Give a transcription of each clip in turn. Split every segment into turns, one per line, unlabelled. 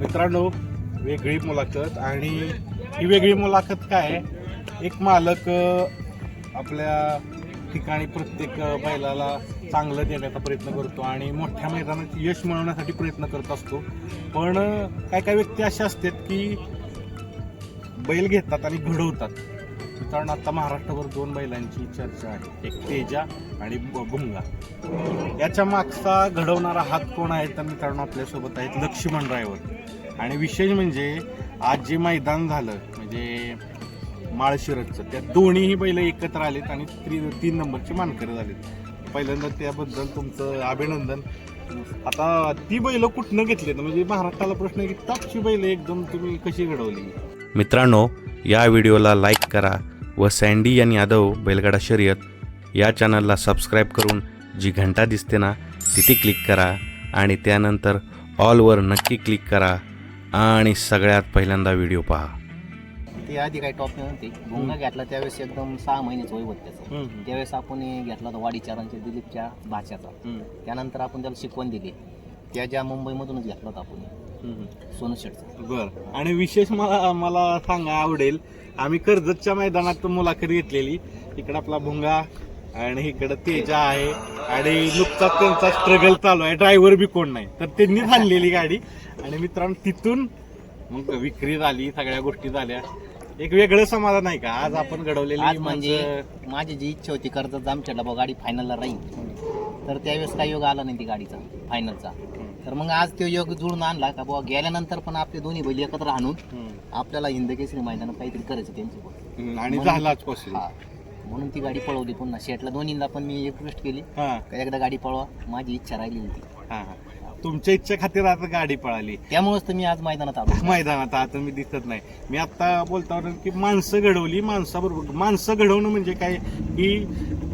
मित्रांनो वेगळी मुलाखत आणि ही वेगळी मुलाखत काय? एक मालक आपल्या ठिकाणी प्रत्येक बैलाला चांगलं देण्याचा प्रयत्न करतो आणि मोठ्या मैदानात यश मिळवण्यासाठी प्रयत्न करत असतो. पण काय काय व्यक्ती अशा असतात की बैल घेतात आणि घडवतात. मित्रांनो आता महाराष्ट्रभर दोन बैलांची चर्चा आहे. एक तेजा आणि ब- भुंगा. याच्या मागचा घडवणारा हात कोण आहे? तर मित्रांनो आपल्यासोबत आहेत लक्ष्मण ड्रायव्हर आणि विशेष म्हणजे आज जे मैदान झालं म्हणजे माळशिरसचं त्या दोन्हीही बैल एकत्र आलेत आणि त्री- तीन नंबरचे मानकरी झालेत. पहिल्यांदा त्याबद्दल तुमचं अभिनंदन. आता ती बैल कुठनं घेतली म्हणजे महाराष्ट्राला प्रश्न की टॉपची बैल एकदम तुम्ही कशी घडवली?
मित्रांनो या व्हिडिओला लाईक करा व सँडी आणि यादव बैलगाडा शर्यत या चॅनलला सबस्क्राईब करून जी घंटा दिसते ना तिथे क्लिक करा आणि त्यानंतर ऑलवर नक्की क्लिक करा. आणि सगळ्यात पहिल्यांदा व्हिडिओ पहा.
ते आधी काही टॉप नव्हते भुंगा घेतला त्यावेळेस एकदम सहा महिन्याचं वय होतं त्याचं. त्यावेळेस आपण घेतला होता वाडीचारांच्या दिलीपच्या भाच्याचा. त्यानंतर आपण त्याला शिकवण दिली. त्या ज्या मुंबईमधूनच घेतला होता आपण
हम्म.
सोनू शेटचा.
बर. आणि विशेष मला मला सांगा आवडेल. आम्ही कर्जतच्या मैदानात मुलाखत घेतलेली. इकडे आपला भुंगा आणि इकडे तेजा आहे. आणि नुकताच त्यांचा स्ट्रगल चालू आहे. ड्रायव्हर बी कोण नाही. तर त्यांनी आणलेली गाडी. आणि मित्रांनो तिथून मग विक्री झाली सगळ्या गोष्टी झाल्या. एक वेगळं समाधान आहे का? आज आपण घडवलेली
आज म्हणजे माझी जी इच्छा होती कर्जत जामखेडला बा गाडी फायनलला राहील. तर त्यावेळेस काही योग आला नाही ती गाडीचा फायनलचा तर मग आज तो योग जुळून आणला का बाबा गेल्यानंतर पण आपले दोन्ही बैल एकत्र आणून. आपल्याला हिंदकेसरी मैदानात काहीतरी करायचं त्यांची
आणि झालाच पॉसिबल
म्हणून ती गाडी पळवली पुन्हा. शेटला दोन्हीला पण मी रिक्वेस्ट केली.
हा.
का एकदा गाडी पळवा माझी इच्छा राहिली होती.
हा हा. तुमच्या इच्छा खातीर आता गाडी पळाली.
त्यामुळेच तर मी आज मैदानात आलो.
मैदानात आता मी दिसत नाही. मी आता बोलता होतो की माणसं घडवली माणसाबरोबर माणसं घडवणं म्हणजे काय? की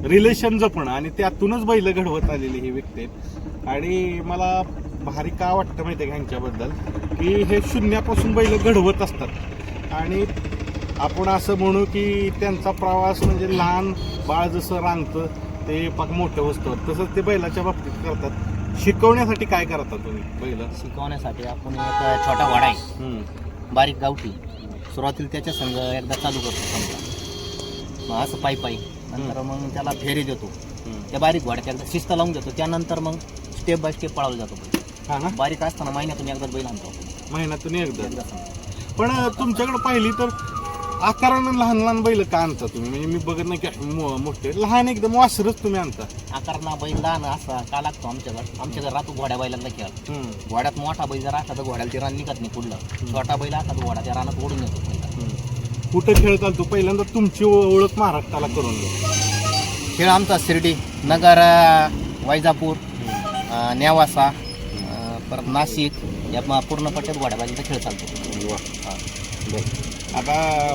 रिलेशन जपणं आणि त्यातूनच बैल घडवत आलेली ही व्यक्ती आहेत. आणि मला भारी का वाटतं माहिती आहे का ह्यांच्याबद्दल? की हे शून्यापासून बैल घडवत असतात. आणि आपण असं म्हणू की त्यांचा प्रवास म्हणजे लहान बाळ जसं रांगतं ते पाक मोठं असतं तसंच ते बैलाच्या बाबतीत करतात. शिकवण्यासाठी काय करता तुम्ही बैल?
शिकवण्यासाठी आपण एक छोटा वाडा आहे. बारीक गावठी. सुरुवातीला त्याच्या संघ एकदा चालू करतो समजा. मग असं पायी पायी. नंतर मग त्याला फेरी देतो. त्या बारीक घोड्यात एकदा शिस्त लावून देतो. त्यानंतर मग स्टेप बाय स्टेप पळावला जातो बैल.
हा ना?
बारीक असताना महिन्यातून एकदा बैल आणतो.
महिन्यातून एकदा. पण तुमच्याकडे पाहिली तर आकारानं लहान लहान बैल का आणता तुम्ही? म्हणजे मी बघत नाही की मो- मोठे. लहान एकदम वासरच तुम्ही आणता.
आकारणा बैल लहान असा का लागतो आमच्याकडे आमच्याकडे राहतो घोड्या बैलांना खेळ.
हम्म,
घोड्यात मोठा बैल जर असला तर घोड्याला ते रान निघत नाही पुढलं. छोटा बैल असला तर घोडा त्या रानात ओढून येतो. पहिला.
हम्म. कुठं खेळ चालतो? पहिल्यांदा तुमची ओ- ओळख महाराष्ट्राला करून. द्या
खेळ आमचा शिर्डी नगर अं, वैजापूर अं, नेवासा अं, परत नाशिक या म- पूर्ण पट्ट्यात घोड्याबाजीचा खेळ चालतो. हा.
आता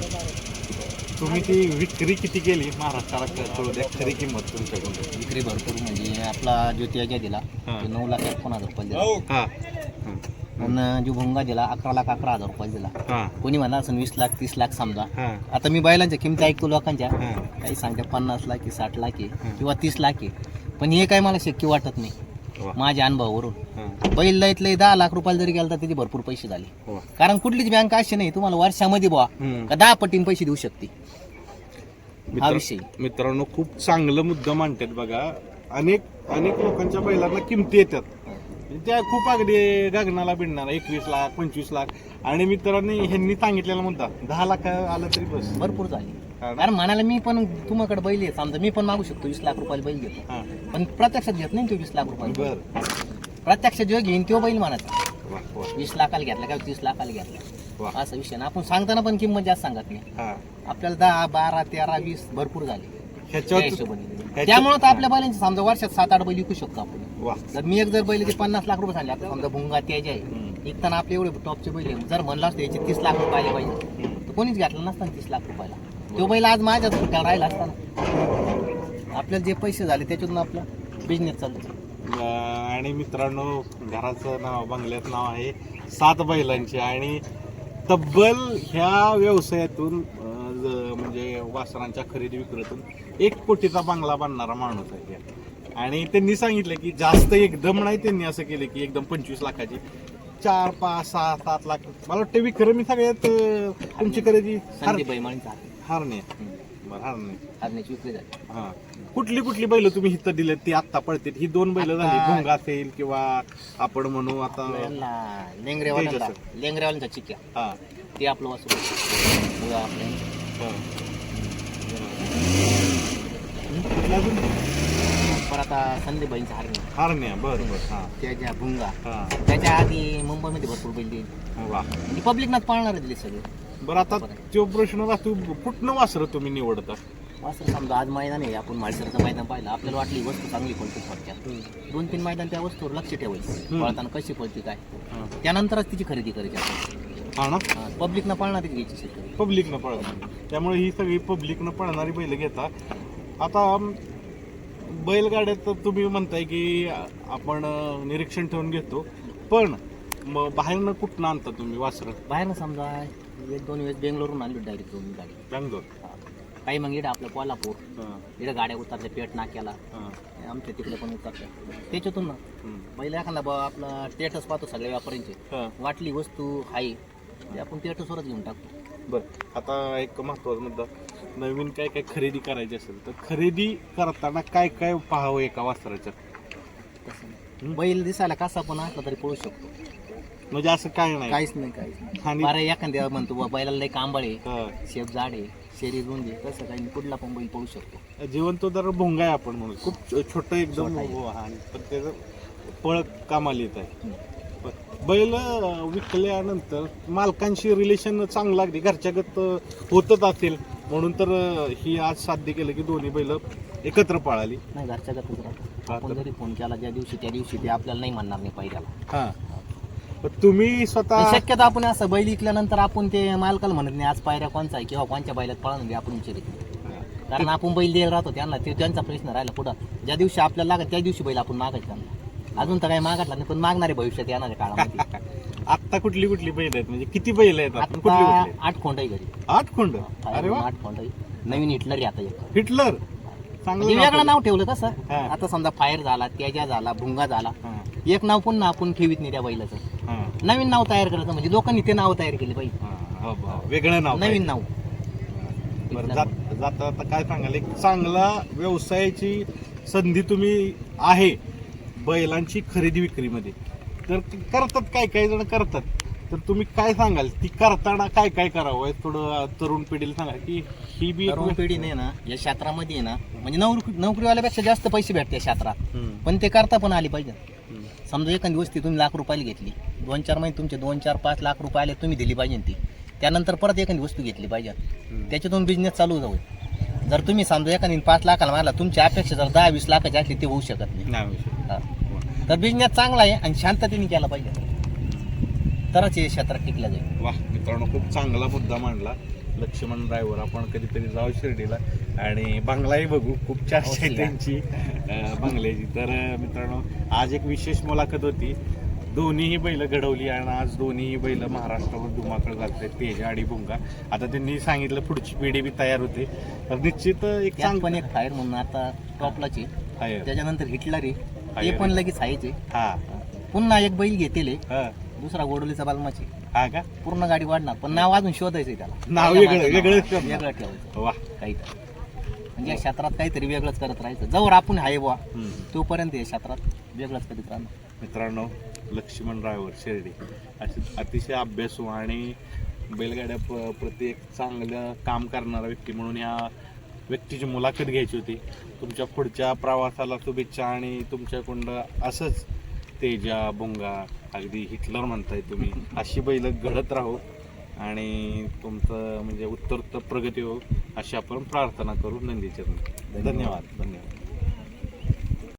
तुम्ही ती विक्री किती केली महाराष्ट्राला? क- कळू द्या खरी किंमत तुमच्याकडून.
विक्री भरपूर म्हणजे आपला ज्योती अजय दिला
हा.
तो नऊ लाख एकोण हजार रुपये दिला.
हा.
आणि जो भुंगा दिला अकरा लाख अकरा हजार रुपये दिला.
हा.
कोणी म्हणा असं वीस लाख तीस लाख समजा.
हा.
आता मी बैलांच्या किमती ऐकतो लोकांच्या.
हा.
काही सांगते पन्नास लाख आहे साठ लाख आहे किंवा तीस लाख आहे. पण हे काय मला शक्य वाटत नाही.
वा.
माझ्या अनुभवावरून.
हा.
बैल लयत लय दहा लाख रुपयाला जरी गेला तर त्याचे भरपूर पैसे झाले.
वा.
कारण कुठलीच बँक अशी नाही तुम्हाला वर्षामध्ये बुवा
हम्म.
का दहा पटीने पैसे देऊ शकते. हा
मित्र-
विषय.
मित्रांनो खूप चांगलं मुद्दा मांडतात बघा. अनेक अनेक लोकांच्या बैलांना किमती येतात. त्या खूप अगदी गगनाला भिडणार एकवीस लाख पंचवीस लाख. आणि मित्रांनी ह्यांनी सांगितलेला मुद्दा दहा लाख आलं तरी बस.
भरपूर झाले.
हा ना?
कारण म्हणाला मी पण तुम्हाकडे बैल आहे. समजा मी पण मागू शकतो वीस लाख रुपयाला बैल घेतो
हा.
पण प्रत्यक्षात घेत नाही तो वीस लाख रुपये
बर.
प्रत्यक्षात जो घेईन तो बैल म्हणायचा.
वा, वा,
वीस लाखाला घेतला का तीस लाखाला
वा.
घेतला असा विषय ना. आपण सांगताना पण किंमत जास्त सांगत नाही.
हा.
आपल्याला दहा बारा तेरा वीस भरपूर झाले. त्या
ह्याच्यावर
हिशोबाने.
ह्याच्या-
त्यामुळे तर आपल्या बैलांचे समजा वर्षात सात आठ बैल विकू शकतो आपण.
वा.
जर मी एक जर बैल ते पन्नास लाख रुपये झाले आता समजा भुंगा त्याचे आहे
हम्म.
विकताना आपले एवढे टॉपचे बैल आहे. जर म्हणलं असतं याचे तीस लाख रुपये आले पाहिजे. तर कोणीच घातलं नसतं ना तीस लाख रुपयाला. तो बैल आज माझ्या डोक्याला राहिला असताना आपल्याला जे पैसे झाले त्याच्यातून आपला बिझनेस चालतो
अं, आणि मित्रांनो घराचं नाव बंगल्यात नाव आहे सात बैलांचे. आणि तब्बल ह्या व्यवसायातून अं, ज- म्हणजे वासरांच्या खरेदी विक्रीतून एक कोटीचा बंगला बांधणारा माणूस आहे. आणि त्यांनी सांगितलं की जास्त एकदम नाही त्यांनी असं केलं की एकदम पंचवीस लाखाची. चार पाच सहा सात लाख. मला वाटतं विक्रमी सगळ्यात तुमची खरेदी हार
संदीप बैमाळींचा
हारणे. बरं हारणे.
हरण्याची विक्री झाली.
हा. कुठली कुठली बैल तुम्ही हिथं दिले ती आत्ता पडते ही दोन बैल झाली. भोंगा असेल किंवा आपण म्हणू आता
यांना लेंगरेवाल्यांचा
तेजस.
लेंगरेवाल्यांचा चिक्क्या
हा.
ते आपलं वासरू. उगा आपलं यांचं.
हा. कुठला अजून?
परत आता संदीप बाईंचा हरणे
हारण्या बरं बरं हा.
त्याच्या भुंगा
हा.
त्याच्या आधी मुंबईमध्ये भरपूर बैल
वा.
ती पब्लिकनाच पाळणार दिली सगळे.
बरं आता तो प्रश्न राहतो कुठनं वासर तुम्ही निवडता?
वासर समजा आज मैदान आहे आपण माळसरचं मैदान पाहिलं. आपल्याला वाटली वस्तू चांगली पडते थोडक्यात. दोन तीन मैदान त्या वस्तूवर लक्ष ठेवायचं. पळताना कशी पळते काय. त्यानंतरच तिची खरेदी करायची आपण
हा ना?
पब्लिकनं पाळणारच घ्यायची शेतकरी.
पब्लिकनं पळणार. त्यामुळे ही सगळी पब्लिकनं पळणारी बैल घेता. आता बैलगाड्यात तर तुम्ही म्हणताय की आपण निरीक्षण ठेवून घेतो. पण मग बाहेरनं कुठनं आणता तुम्ही वासर?
बाहेर समजा एक दोन वेळेस बेंगलोरून आणली डायरेक्ट दोन गाडी.
बँगलोर?
काही मग इकडे आपलं कोल्हापूर. इकडे गाड्या उतरल्या पेट नाक्याला. आमच्या तिकडे पण उतरल्या त्याच्यातून ना. पहिला एखादा बा आपला स्टेटस पाहतो सगळ्या व्यापाऱ्यांचे. वाटली वस्तू आहे ते आपण स्टेटसवरच घेऊन टाकतो.
बरं. आता एक महत्त्वाचा मुद्दा. नवीन काय काय खरेदी करायची असेल तर खरेदी करताना काय काय पाहावं एका
तसं.
हम्म.
बैल दिसायला कसा पण असला तरी पळू शकतो
म्हणजे असं काय नाही
काहीच नाही काहीच नाही
आणि
बरं एखाद्या म्हणतो बा बैलाला लई कांबळ आहे
हां.
शेप जाड आहे शरीर रुंद आहे तसं काही नाही. कुठला पण बैल पळू शकतो
जिवंत जर भोंगा आहे आपण म्हणून खूप छ- छोटं एकदम
छोटा आहे.
हो, हा. पण त्याचं पळ कामाला येत आहे ब- बैल अं, विकल्यानंतर मालकांशी रिलेशन चांगलं लागते घरच्यागत अं, होतच असेल म्हणून तर ही आज साध्य केलं की दोन्ही बैल एकत्र पळाली.
नाही घरच्या
हा,
आपण जरी फोन केला ज्या दिवशी त्या दिवशी ते आपल्याला नाही म्हणणार नाही पहिल्याला.
हा. तुम्ही स्वतः
शक्यतो आपण असं बैल विकल्यानंतर आपण ते मालकाला म्हणत नाही आज पायऱ्या कोणचा आहे किंवा कोणच्या बैलात पळा आपण विचारित नाही. कारण आपण बैल द्यायला राहतो त्यांना ते त्यांचा प्रश्न राहिला पुढं. ज्या दिवशी आपल्याला लागत त्या दिवशी बैल आपण मागायचं त्यांना अजून तर काही मागतला नाही पण मागणारे भविष्यात येणाऱ्या काळामध्ये.
आत्ता कुठली कुठली बैल आहेत? म्हणजे किती बैल आहेत आपण कुठली
आता
कुठली?
आठ खोंड आहे घरी.
आठ खोंड? अरे वा.
आठ खोंड आहे. नवीन हिटलर आहे आता एक.
हिटलर? चांगलं
म्हणजे वेगळं. नाव ठेवलं कसं
हा.
आता समजा फायर झाला तेजा झाला भुंगा झाला. एक नाव पुन्हा आपण ठेवीत नाही त्या बैलाचं. नवीन नाव तयार करायचं म्हणजे लोकांनी ते नाव तयार केले पाहिजे.
हा, हो. वेगळं नाव
नवीन नाव.
बरं जात जाता आता काय सांगाल? एक चांगला व्यवसायाची संधी तुम्ही आहे बैलांची खरेदी विक्रीमध्ये. तर ती करतात काय काही जण करतात. तर तुम्ही काय सांगाल? ती करताना काय काय करावं? हे थोडं तरुण पिढीला सांगा. की ही बी
तरुण पिढीने ना या क्षेत्रामध्ये ना म्हणजे नोकरी नोकरीवाल्यापेक्षा जास्त पैसे भेटते या क्षेत्रात. पण ते करता पण आली पाहिजे. समजा एखादी वस्ती तुम्ही लाख रुपयाला घेतली. दोन चार महिने तुमचे दोन चार पाच लाख रुपये आले तुम्ही दिली पाहिजे ती. त्यानंतर परत एखादी वस्तू घेतली पाहिजे. त्याच्यातून बिझनेस चालू जाऊ जर तुम्ही समजा एखादी पाच लाखाला मारला तुमची अपेक्षा जर दहा वीस लाखाची असली ते होऊ शकत नाही. तर बिझनेस चांगला आहे आणि शांततेने केला पाहिजे. तरच हे क्षेत्रात टिकलं जाईल.
वा मित्रांनो खूप चांगला मुद्दा मांडला. लक्ष्मण ड्रायव्हर आपण कधीतरी जाऊ शिर्डीला. आणि बंगलाही बघू खूप चर्चा आहे
अवश्य.
त्यांची. बंगल्याची. तर मित्रांनो आज एक विशेष मुलाखत होती. दोन्हीही बैल घडवली आणि आज दोन्हीही बैल महाराष्ट्रावर धुमाकळ घालतात तेजा आणि भुंगा. आता त्यांनी सांगितलं पुढची पिढी बी तयार होते. तर निश्चित एक चांग
पण एक फायर म्हणून आता टॉपलाची. त्याच्यानंतर हिटलर आहे. ते. पण लगेच आहे.
हा.
पुन्हा एक बैल घेतील हे. दुसरा गोडोलीचा बालमाची.
हा का?
पूर्ण गाडी वाढणार. पण नाव अजून शोधायचंय त्याला.
नाव वेगळं-
नाव.
ठेवणार.
वेगळं ठेवायचं.
वा.
काही म्हणजे या क्षेत्रात काहीतरी वेगळंच करत राहायचं. जवळ आपण आहे बुवा.
हम्म.
तोपर्यंत या क्षेत्रात वेगळंच करीत राहणार.
मित्रांनो लक्ष्मण ड्रायव्हर शिर्डी. अशी अतिशय अभ्यासू आणि बैलगाड्या प- प्रति एक चांगलं काम करणारा व्यक्ती म्हणून या व्यक्तीची मुलाखत घ्यायची होती. तुमच्या पुढच्या प्रवासाला शुभेच्छा आणि तुमच्याकडं असंच तेजा बुंगा अगदी हिटलर म्हणताय तुम्ही अशी बैल घडत राहो आणि तुमचं म्हणजे उत्तरोत्तर प्रगती हो अशी आपण प्रार्थना करू. नंदीचरणी. धन्यवाद. धन्यवाद.